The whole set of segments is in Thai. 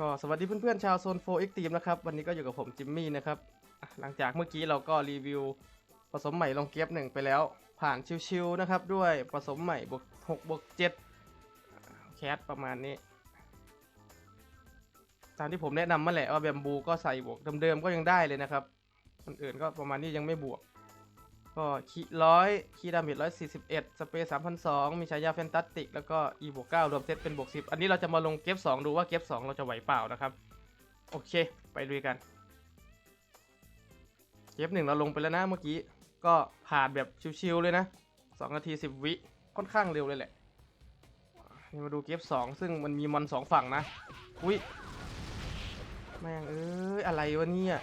ก็สวัสดีเพื่อนๆชาวโซน 4X Team นะครับ วันนี้ก็อยู่กับผมจิมมี่นะครับ หลังจากเมื่อกี้เราก็รีวิวผสมใหม่ลงเก็บหนึ่งไปแล้ว ผ่านชิวๆนะครับ ด้วยผสมใหม่บวก6บวก7แคสประมาณนี้ ตามที่ผมแนะนำมาแหละว่าแบมบูก็ใส่บวกเดิมๆก็ยังได้เลยนะครับคนอื่นก็ประมาณนี้ยังไม่บวก ก็คีร้อยคีดาเมจร้อยสี่สิบเอ็ดสเปย์สามพันสองมีฉายาแฟนตาติก แล้วก็อีบวกเก้ารวมเซตเป็นบวกสิบอันนี้เราจะมาลงเก็บสองดูว่าเก็บสองเราจะไหวเปล่านะครับ โอเค ไปดูกัน เก็บหนึ่งเราลงไปแล้วนะเมื่อกี้ ก็ผ่านแบบชิวๆเลยนะสองนาทีสิบวิค่อนข้างเร็วเลยแหละมาดูเก็บสองซึ่งมันมีมอนสองฝั่งนะ อุ้ยแม่งเอ้ยอะไรวะเนี่ย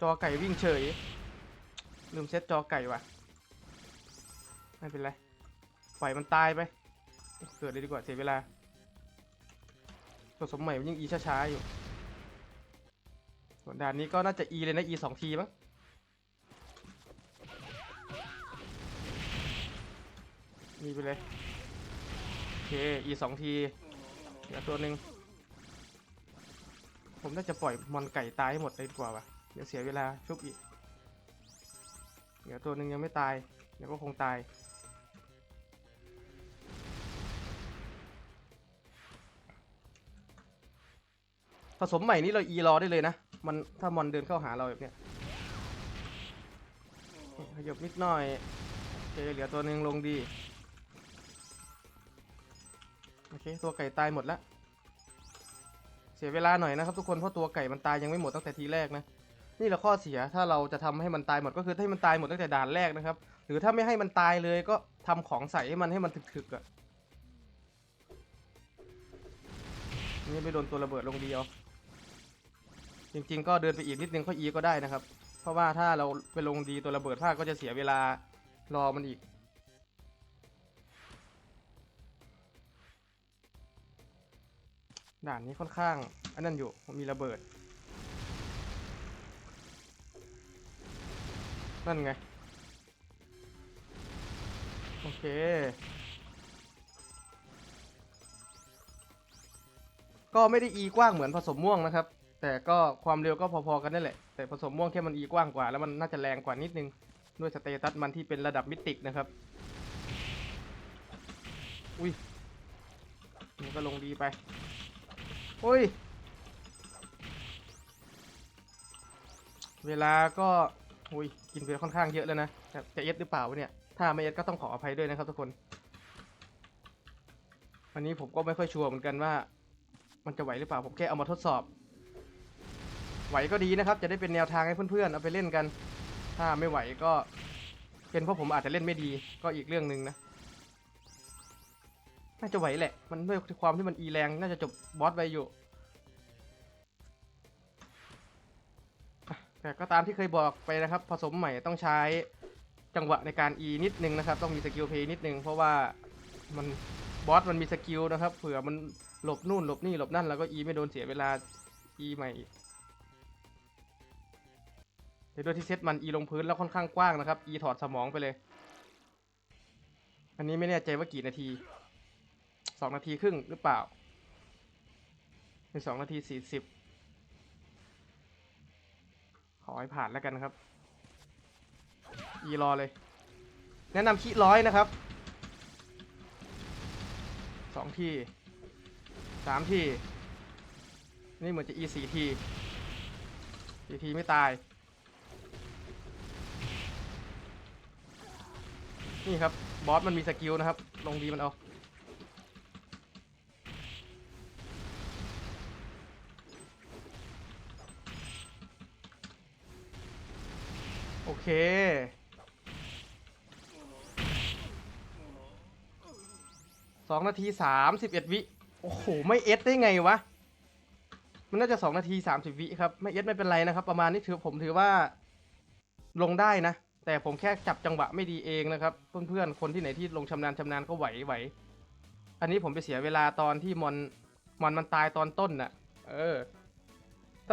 จอไก่วิ่งเฉย ลืมเซตจอไก่ว่ะ ไม่เป็นไร ปล่อยมันตายไป เกิดเลยดีกว่าเสียเวลาผสมใหม่มันยิ่งอีช้าๆอยู่ส่วนด่านนี้ก็น่าจะ E เลยนะ E สองทีมั้งมีไปเลย โอเค E สองทีเหลือตัวหนึ่งผมน่าจะปล่อยมอนไก่ตายให้หมดเลยดีกว่าว่ะ เดี๋ยวเสียเวลาชุบอีก เดี๋ยวตัวหนึ่งยังไม่ตาย เดี๋ยวก็คงตาย ผสมใหม่นี้เราอีรอได้เลยนะ มันถ้ามอนเดินเข้าหาเราแบบเนี้ยขยบนิดหน่อยโอเคเหลือตัวหนึ่งลงดี โอเค ตัวไก่ตายหมดแล้ว เสียเวลาหน่อยนะครับทุกคน เพราะตัวไก่มันตายยังไม่หมดตั้งแต่ทีแรกนะ นี่แหละข้อเสียถ้าเราจะทำให้มันตายหมดก็คือให้มันตายหมดตั้งแต่ด่านแรกนะครับ หรือถ้าไม่ให้มันตายเลยก็ทำของใส่ให้มันให้มันถึกๆอะ่ะนี่ไม่โดนตัวระเบิดลงดีเอจริง ๆ ก็เดินไปอีกนิดนึงก็อีก็ได้นะครับ เพราะว่าถ้าเราไปลงดีตัวระเบิดพลาดก็จะเสียเวลารอมันอีกด่านนี้ค่อนข้าง อันนั้นอยู่มีระเบิด นั่นไง โอเค ก็ไม่ได้อีกว้างเหมือนผสมม่วงนะครับ แต่ก็ความเร็วก็พอๆกันนั่นแหละ แต่ผสมม่วงแค่มันอีกว้างกว่า แล้วมันน่าจะแรงกว่านิดนึง ด้วยสเตตัสมันที่เป็นระดับมิติกนะครับ อุ้ยมันก็ลงดีไป อุ้ย เวลาก็ อุ้ยกินไปค่อนข้างเยอะแล้วนะจะจะเอ็ดหรือเปล่าวะเนี่ย ถ้าไม่เอ็ดก็ต้องขออภัยด้วยนะครับทุกคน วันนี้ผมก็ไม่ค่อยชัวร์เหมือนกันว่า มันจะไหวหรือเปล่าผมแค่เอามาทดสอบ ไหวก็ดีนะครับ จะได้เป็นแนวทางให้เพื่อนๆเอาไปเล่นกัน ถ้าไม่ไหวก็ เป็นเพราะผมอาจจะเล่นไม่ดีก็อีกเรื่องหนึ่งนะน่าจะไหวแหละ มันด้วยความที่มันอีแรง น่าจะจบบอสไปอยู่ แต่ก็ตามที่เคยบอกไปนะครับผสมใหม่ต้องใช้จังหวะในการอีนิดนึงนะครับ ต้องมีสกิลเพย์นิดนึงเพราะว่ามันบอสมันมีสกิลนะครับเผื่อมันหลบนู่นหลบนี่หลบนั่นแล้วก็อีไม่โดนเสียเวลาอีใหม่เดี๋ยวด้วยที่เซตมันอีลงพื้นแล้วค่อนข้างกว้างนะครับอีถอดสมองไปเลย อันนี้ไม่แน่ใจว่ากี่นาทีสองนาทีครึ่งหรือเปล่าเป็นสองนาทีสี่สิบ อให้ผ่านแล้วกันครับ อีรอเลย แนะนำขี้ร้อยนะครับสองทีสามที นี่เหมือนจะอีสี่ทีสี่ทีไม่ตาย นี่ครับ บอสมันมีสกิลนะครับ ลงดีมันเอา โอเค สองนาทีสามสิบเอ็ดวิ โอ้โห ไม่เอสได้ไงวะ มันน่าจะสองนาทีสามสิบวิครับ ไม่เอสไม่เป็นไรนะครับ ประมาณนี้ถือผมถือว่า ลงได้นะ แต่ผมแค่จับจังหวะไม่ดีเองนะครับ เพื่อนๆ คนที่ไหนที่ลงชำนาญชำนาญก็ไหวไหว อันนี้ผมไปเสียเวลาตอนที่มอนมอนมันตายตอนต้นน่ะ เออ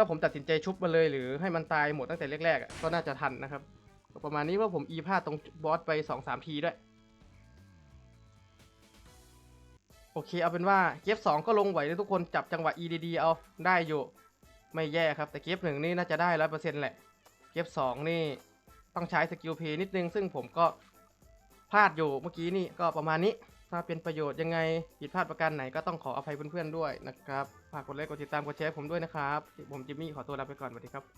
ถ้าผมตัดสินใจชุบมาเลย หรือให้มันตายหมดตั้งแต่แรกๆก็น่าจะทันนะครับประมาณนี้ว่าผมอีพลาดตรงบอสไปสองสามทีด้วย โอเคเอาเป็นว่าเกฟสองก็ลงไหวเลยทุกคนจับจังหวะ EDD เอาได้อยู่ ไม่แย่ครับ แต่เกฟหนึ่งนี่น่าจะได้ร้อยเปอร์เซ็นต์แหละ เกฟสองนี่ต้องใช้สกิลเพย์นิดนึง ซึ่งผมก็พลาดอยู่เมื่อกี้นี่ก็ประมาณนี้ ถ้าเป็นประโยชน์ยังไงผิดพลาดประการไหนก็ต้องขออภัยเพื่อนๆด้วยนะครับ ฝากกดไลค์กดติดตามกดแชร์ผมด้วยนะครับ ผมจิมมี่ขอตัวลาไปก่อนสวัสดีครับ